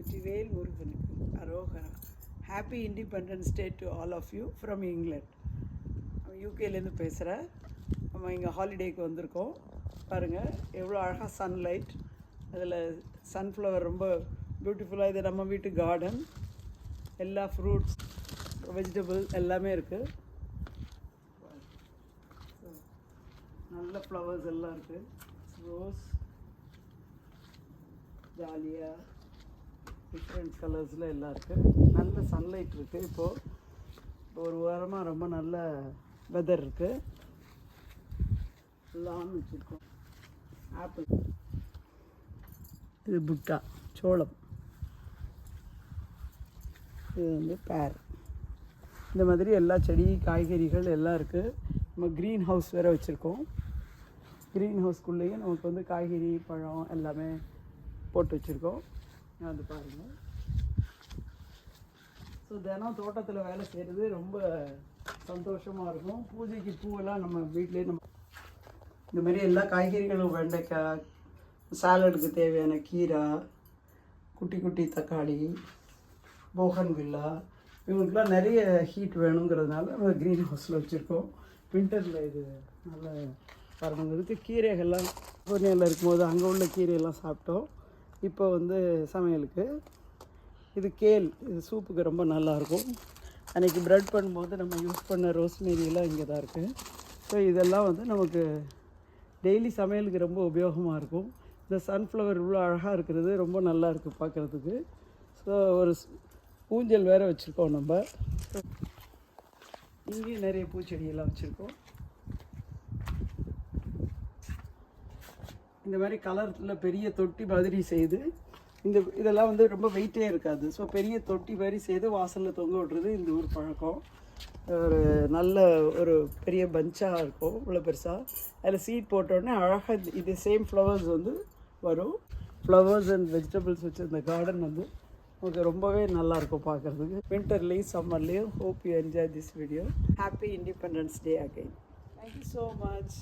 வெற்றிவேல் முருகனுக்கு அரோகரா happy independence day to all of you from England யூகேலேருந்து பேசுகிறேன் நம்ம இங்கே ஹாலிடேக்கு வந்திருக்கோம். பாருங்கள் எவ்வளோ அழகாக சன்லைட் அதில் சன்ஃப்ளவர் ரொம்ப பியூட்டிஃபுல்லாக இது நம்ம வீட்டு கார்டன் எல்லா ஃப்ரூட்ஸ் வெஜிடபிள் எல்லாமே இருக்குது நல்ல ஃப்ளவர்ஸ் எல்லாம் இருக்குது ரோஸ் ஜாலியாக டிஃப்ரெண்ட் கலர்ஸில் எல்லாம் இருக்குது நல்ல சன்லைட் இருக்குது இப்போது ஒரு வாரமாக ரொம்ப நல்ல வெதர் இருக்குது லான் வச்சுருக்கோம். ஆப்பிள் இது புட்டா சோளம். இது வந்து பேர் இந்த மாதிரி எல்லா செடி காய்கறிகள் எல்லாம் இருக்குது நம்ம க்ரீன் ஹவுஸ் வேறு வச்சுருக்கோம். க்ரீன் ஹவுஸ்க்குள்ளேயே நமக்கு வந்து காய்கறி பழம் எல்லாமே போட்டு வச்சுருக்கோம். வந்து பாருங்கள் ஸோ தினம் தோட்டத்தில் வேலை செய்கிறது ரொம்ப சந்தோஷமாக இருக்கும். பூஜைக்கு பூவெல்லாம் நம்ம வீட்டிலே நம்ம இந்த மாதிரி எல்லா காய்கறிகளும் வெண்டைக்காய் சாலடுக்கு தேவையான கீரை குட்டி குட்டி தக்காளி போகன் வில்லா இவங்களுக்குலாம் நிறைய ஹீட் வேணுங்கிறதுனால நம்ம க்ரீன் ஹவுஸில் வச்சுருக்கோம். வின்டரில் இது நல்ல பரவங்கிறதுக்கு கீரைகள்லாம் பூர்ணியில் இருக்கும்போது அங்கே உள்ள கீரையெல்லாம் சாப்பிட்டோம். இப்போ வந்து சமையலுக்கு. இது கேல் இது சூப்புக்கு ரொம்ப நல்லாயிருக்கும் அன்றைக்கி ப்ரெட் பண்ணும்போது நம்ம யூஸ் பண்ண ரோஸ்மெரியெல்லாம் இங்கே தான் இருக்குது ஸோ இதெல்லாம் வந்து நமக்கு டெய்லி சமையலுக்கு ரொம்ப உபயோகமாக இருக்கும். இந்த சன்ஃப்ளவர் இவ்வளோ அழகாக இருக்கிறது ரொம்ப நல்லா இருக்குது பார்க்குறதுக்கு ஸோ ஒரு ஊஞ்சல் வேறு வச்சுருக்கோம் நம்ம. இங்கேயும் நிறைய பூச்செடியெல்லாம் வச்சுருக்கோம். இந்த மாதிரி கலரில் பெரிய தொட்டி மாதிரி செய்து இந்த இதெல்லாம் வந்து ரொம்ப வெயிட்டே இருக்காது. ஸோ பெரிய தொட்டி மாதிரி செய்து வாசலில் தொங்க விட்றது இந்த ஊர் பழக்கம். ஒரு நல்ல ஒரு பெரிய பஞ்சாக இருக்கும் இவ்வளோ பெருசாக அதில் சீட் போட்டோடனே அழகாக இது- இது சேம் ஃப்ளவர்ஸ் வந்து வரும். ஃப்ளவர்ஸ் அண்ட் வெஜிடபிள்ஸ் வச்சு இந்த கார்டன் வந்து உங்களுக்கு ரொம்பவே நல்லாயிருக்கும் பார்க்குறதுக்கு வின்டர்லேயும் சம்மர்லேயும் hope you enjoy this video happy independence day again thank you so much